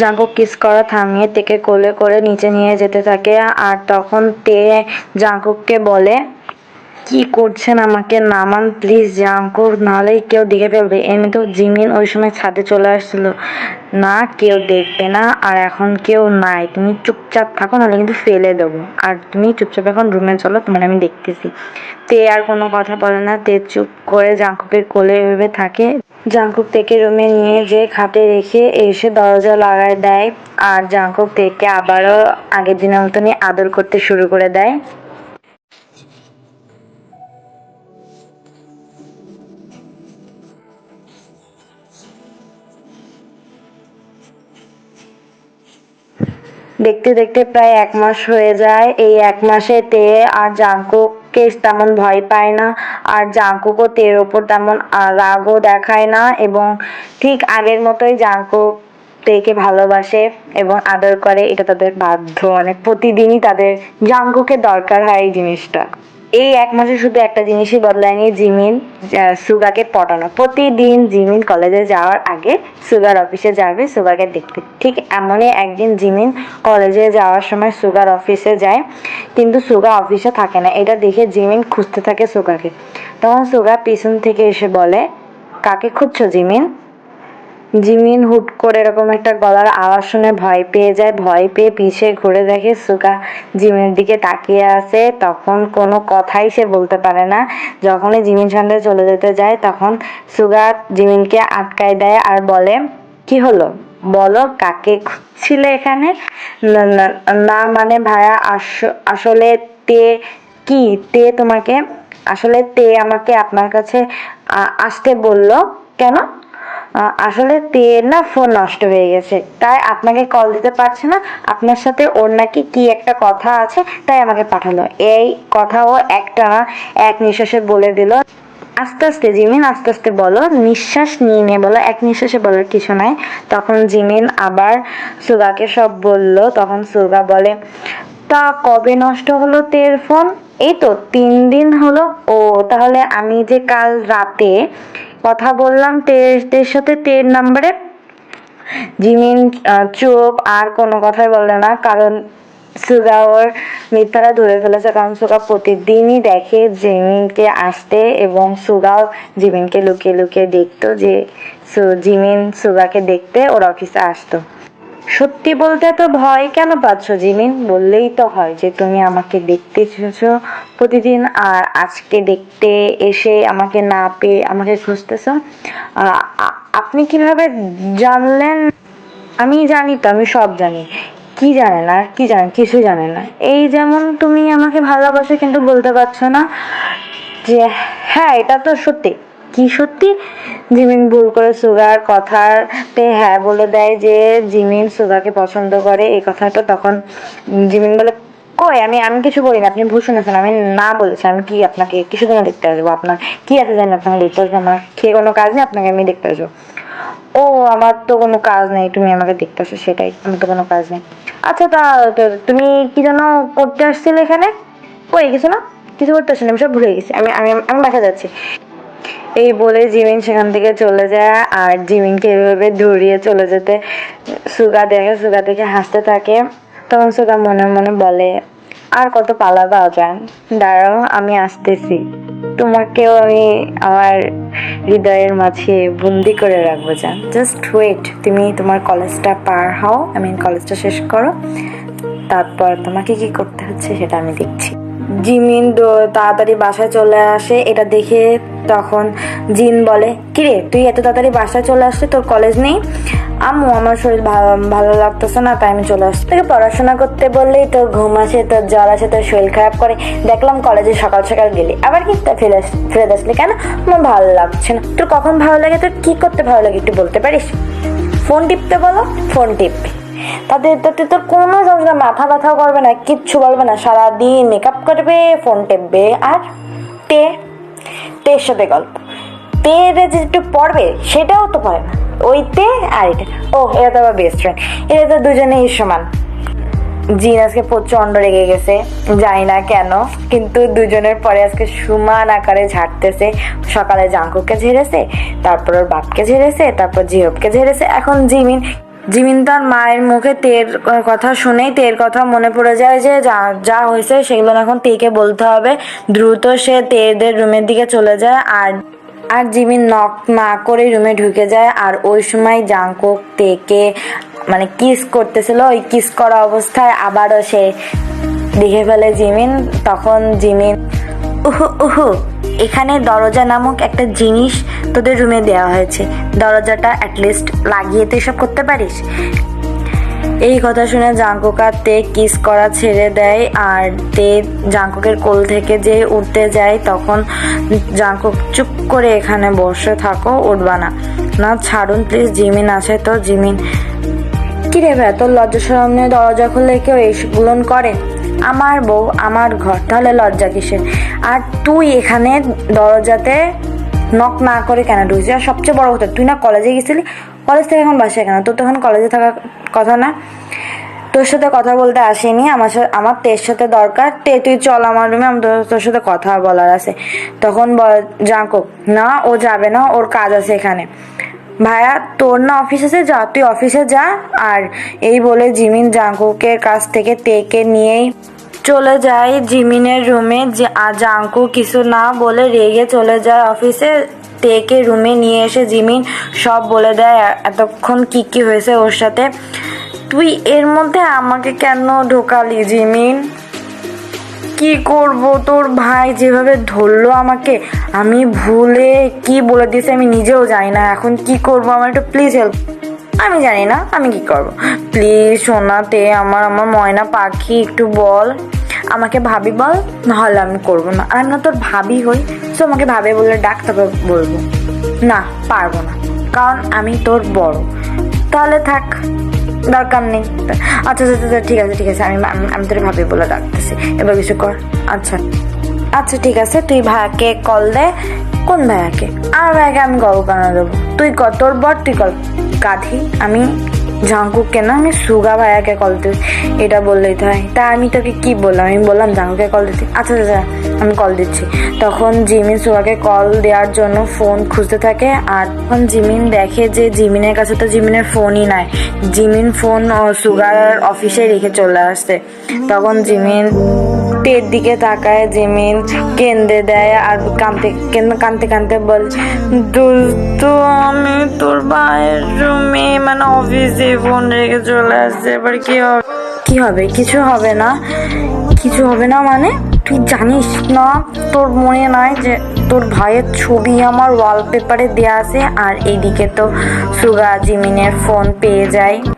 Jungkook kiss করা থামিয়ে তেকে কোলে করে নিচে নিয়ে যেতে থাকে। আর তখন তে জাঙ্কুককে বলে, কি করছেন আমাকে? নামান, প্লিজ জাঙ্কুক নাহলে কেউ দেখে ফেলবে। এমনিতেও জিমিন ওই সময় ছাদে চলে আসছিল। না, কেউ দেখবে না, আর এখন কেউ নাই। তুমি চুপচাপ থাকো, নাহলে কিন্তু ফেলে দেবো। আর তুমি চুপচাপ এখন রুমে চলো, তোমার আমি দেখতেছি। তে আর কোনো কথা বলে না। তে চুপ করে জাঙ্কুকের কোলে ভেবে থাকে। জাঙ্কুক তেকে রুমে নিয়ে যে খাটে রেখে এসে দরজা লাগায় দেয় আর জাঙ্কুক তেকে আবারও আগের দিনের মতনই আদর করতে শুরু করে দেয়। দেখতে দেখতে প্রায় এক মাস হয়ে যায়। এই এক মাসে তে আর জাঙ্কুককে তেমন ভয় পায় না, আর জাঙ্কুকও তের ওপর তেমন রাগও দেখায় না এবং ঠিক আগের মতোই জাঙ্কুক তেকে ভালোবাসে এবং আদর করে। এটা তাদের বাধ্য মানে প্রতিদিনই তাদের জাঙ্কুকের দরকার হয় এই জিনিসটা। এই এক মাসে শুধু একটা জিনিসই বদলায়নি, জিমিন সুগাকে পটানো। প্রতিদিন জিমিন কলেজে যাওয়ার আগে সুগার অফিসে যাবে, সুগাকে দেখতে ঠিক এমনই একদিন জিমিন কলেজে যাওয়ার সময় সুগার অফিসে যায়। কিন্তু সুগা অফিসে থাকে না। এটা দেখে জিমিন খুঁজতে থাকে সুগাকে। তখন সুগা পিছন থেকে এসে বলে, কাকে খুঁজছো জিমিন? জিমিন হুট করে এরকম একটা গলার আওয়াজ শুনে ভয় পেয়ে যায়। ভয় পেয়ে পিছিয়ে ঘুরে দেখে সুগা জিমিনের দিকে তাকিয়ে আছে। তখন কোনো কথাই সে বলতে পারে না। যখনই জিমিন সঙ্গে চলে যেতে যায়, তখন সুগা জিমিনকে আটকায় দেয় আর বলে, কি হলো? বলো, কাকে খুঁজছিলে এখানে? না মানে ভাইয়া আস- আসলে তে কি? তে তোমাকে, আসলে তে আমাকে আপনার কাছে আসতে বলল। কেন? আসলে তে না ফোন নষ্ট হয়ে গেছে, তাই আপনাকে কল দিতে পারছে না। আপনার সাথে ওর নাকি কি একটা কথা আছে, তাই আমাকে পাঠালো। এই কথাও একটা এক নিঃশ্বাসে বলে দিল। আস্তে আস্তে জিমিন, আস্তে আস্তে বলো। নিঃশ্বাস নিয়ে নিয়ে বলো। এক নিঃশ্বাসে বলার কিছু নাই। তখন জিমিন আবার সুগাকে সব বলল। তখন সুগা বলে, তা কবে নষ্ট হলো তের ফোন? এই তো তিন দিন হলো। ও, তাহলে আমি যে কাল রাতে কথা বললাম তের তের সাথে তের নাম্বারে? জিমিন চুপ, আর কোনো কথাই বলে না। কারণ সুগা ওর ধরে ফেলেছে, কারণ সুগা প্রতিদিনই দেখে জিমিনকে আসতে এবং সুগাও জিমিনকে লুকিয়ে লুকিয়ে দেখতো যে জিমিন সুগাকে দেখতে ওর অফিসে আসতো। সত্যি বলতে তো ভয় কেন পাচ্ছ জিমিন? বললেই তো হয় যে তুমি আমাকে দেখতে এসেছ প্রতিদিন আর আজকে দেখতে এসে আমাকে না পেয়ে আমাকে খুঁজতেছ। আপনি কীভাবে জানলেন? আমি জানি তো, আমি সব জানি। কি জানেন আর কি জানে কিছু জানে না। এই যেমন তুমি আমাকে ভালোবাসো কিন্তু বলতে পারছ না যে হ্যাঁ এটা তো সত্যি। কি সত্যি? জিমিন ভুল করে সুগার কথাতে হ্যাঁ বলে দেয় যে, জিমিন সুগাকে পছন্দ করে, এই কথাটা তখন জিমিন বলে, কই, আমি আমি কিছু বলি না আপনি ভুল শুনেছেন, আমি না বলেছি, আমি কি আপনাকে কিছু জন্য দেখতে আসব? আপনার কি আছে জানি আপনাকে দেখতে আসব, আমার খেয়ে কোনো কাজ নেই, আপনাকে আমি দেখতে আসব। ও, আমার তো কোনো কাজ নেই, তুমি আমাকে দেখতে আসো, সেটাই, আমার তো কোনো কাজ নেই। আচ্ছা তা তুমি কি যেন করতে আসছিলে এখানে? কই, কিছু না? কিছু করতে আসলে আমি সব ভুলে গেছি। আমি আমি আমি বাসা যাচ্ছি। এই বলে জিমিন সেখান থেকে চলে যায় আর জিমিনকে এভাবে ধরিয়ে চলে যেতে। সুগা দেখে সুগা দেখে হাসতে থাকে। তখন সুগা মনে মনে বলে, আর কত পালাবা যান দাঁড়াও, আমি আসতেছি। তোমাকেও আমি আমার হৃদয়ের মাঝে বন্দি করে রাখব যান জাস্ট ওয়েট তুমি তোমার কলেজটা পার হও। আমি কলেজটা শেষ করো। তারপর তোমাকে কি করতে হচ্ছে সেটা আমি দেখছি। জিমিন তাড়াতাড়ি বাসায় চলে আসে, এটা দেখে তখন জিন বলে, কিরে, তুই এত তাড়াতাড়ি বাসায় চলে আসছে তোর কলেজ নেই? আম্মু, আমার শরীর ভালো- লাগতেছে না, তাই আমি চলে আসছি। তোকে পড়াশোনা করতে বললেই তোর ঘুম আসে, তোর জ্বর আসে, তোর শরীর খারাপ করে। দেখলাম কলেজে সকাল সকাল গেলি। আবার কি তা ফিরে ফিরে আসলি কেন? আমার ভালো লাগছে না। তোর কখন ভালো লাগে, তোর কি করতে ভালো লাগে একটু বলতে পারিস? ফোন টিপতে বলো, ফোন টিপবে তাদের তাতে তোর কোনো সমস্যা মাথা ব্যথাও করবে না, কিচ্ছু বলবে না। সারাদিন মেকআপ করবে, ফোন টেপবে, আর তে তের সাথে গল্প। তে যে একটু পড়বে, সেটাও তো পড়ে না। ওই তে আর এটা। ও এরা তো আবার বেস্ট ফ্রেন্ড এরা তো দুজনেই সমান। জিন আজকে প্রচণ্ড রেগে গেছে। জানি না কেন, কিন্তু দুজনের পরে আজকে সমান আকারে ঝাড়তেছে। সকালে জাঙ্কুকে ঝেড়েছে, তারপর ওর বাপকে ঝেড়েছে, তারপর জিহবকে ঝেড়েছে। এখন জিমিন জিমিন তার মায়ের মুখে তের কথা শুনেই তের কথা মনে পড়ে যায় যে যা যা হয়েছে সেগুলো এখন তেকে বলতে হবে। দ্রুত সে তেদের রুমের দিকে চলে যায়। আর আর জিমিন নক না করে রুমে ঢুকে যায়। আর ওই সময় জাঙ্কুক তেকে মানে কিস করতেছিল। ওই কিস করা অবস্থায় আবারও সে দেখে ফেলে জিমিন। তখন জিমিন, উহু উহু, এখানে দরজা নামক একটা জিনিস তোদের রুমে দেওয়া হয়েছে। দরজাটা অ্যাটলিস্ট লাগিয়ে তো এসব করতে পারিস? এই কথা শুনে জাঙ্কুক তে কিস করা ছেড়ে দেয়, আর তে জাঙ্কুকের কোল থেকে যে উঠতে যায়, তখন জাঙ্কুক চুপ করে এখানে বসে থাকো উঠবা না। না, ছাড়ুন প্লিজ জিমিন আছে তো, জিমিন। কি রে ভাই তোর লজ্জা সরম নিয়ে দরজা খুললে কেউ এইগুলো করে? আমার বউ, আমার ঘর, তাহলে লজ্জা কিসের? আর তুই এখানে দরজাতে নক না করে কেন ঢুকছিস আর সবচেয়ে বড় কথা, তুই না কলেজে গেছিলি? কলেজ থেকে এখন বাসায় কেন? তোর তো এখন কলেজে থাকার কথা না। তোর সাথে কথা বলতে আসিনি, আমার সাথে, আমার তের সাথে দরকার। তে, তুই চল আমার রুমে আমি তোর- সাথে কথা বলার আছে। তখন জাঙ্কুক না, ও যাবে না, ওর কাজ আছে এখানে। ভাইয়া, তোর না অফিস আছে, যা, তুই অফিসে যা। আর এই বলে জিমিন জাঙ্কুকের কাছ থেকে তেকে নিয়েই চলে যায় জিমিনের রুমে। জাঙ্কু কিছু না বলে রেগে চলে যায় অফিসে। তেকে রুমে নিয়ে এসে জিমিন সব বলে দেয়, এতক্ষণ কি কি হয়েছে ওর সাথে? তুই এর মধ্যে আমাকে কেন ঢোকালি জিমিন? কি করব তোর ভাই যেভাবে ধরলো আমাকে? আমি ভুলে কি বলে দিয়েছি আমি নিজেও জানি না। এখন কি করব? আমার একটু প্লিজ হেল্প আমি জানি না আমি কি করব? প্লিজ সোনাতে আমার আমার ময়না পাখি একটু বল। আমাকে ভাবি বল নাহলে আমি করব না। আর আমি না তোর ভাবি হই তো আমাকে ভাবে বলে ডাক তারপর বলব। না পারব না কারণ আমি তোর বড়। তাহলে থাক দরকার নেই। আচ্ছা আচ্ছা আচ্ছা, ঠিক আছে ঠিক আছে আমি- আমি তোর ভাবি বলে ডাকতেছি। এবার কিছু কর। আচ্ছা। আচ্ছা ঠিক আছে, তুই ভাইয়াকে কল দে। কোন ভাইয়াকে? আর ভাইয়াকে আমি কল কেন দেবো। তুই কর তোর বর, তুই কল গাধি, আমি জাঙ্কুককে না আমি সুগা ভাইয়াকে কল দিই। এটা বললেই তো হয়। তা আমি তোকে কি বললাম? আমি বললাম জাঙ্কুকে কল দিতে। আচ্ছা আচ্ছা আমি কল দিচ্ছি। তখন জিমিন সুগাকে কল দেওয়ার জন্য ফোন খুঁজতে থাকে। আর তখন জিমিন দেখে যে জিমিনের কাছে তো জিমিনের ফোনই নাই। জিমিন ফোন সুগার অফিসে রেখে চলে আসছে তখন জিমিন পেট দিকে তাকায়, জিমিন কেন্দে দেয় আর কানতে কেন- কানতে কানতে বল দোস্ত আমি তোর ভাইয়ের রুমে মানে অফিসে ফোন রেখে চলে আসছে, এবার কি হবে? কি হবে? কিছু হবে না। কিছু হবে না মানে? তুই জানিস না, তোর মনে নাই যে তোর ভাইয়ের ছবি আমার ওয়ালপেপারে দেয়া আছে আর এইদিকে তো সুগা, জিমিনের ফোন পেয়ে যায়।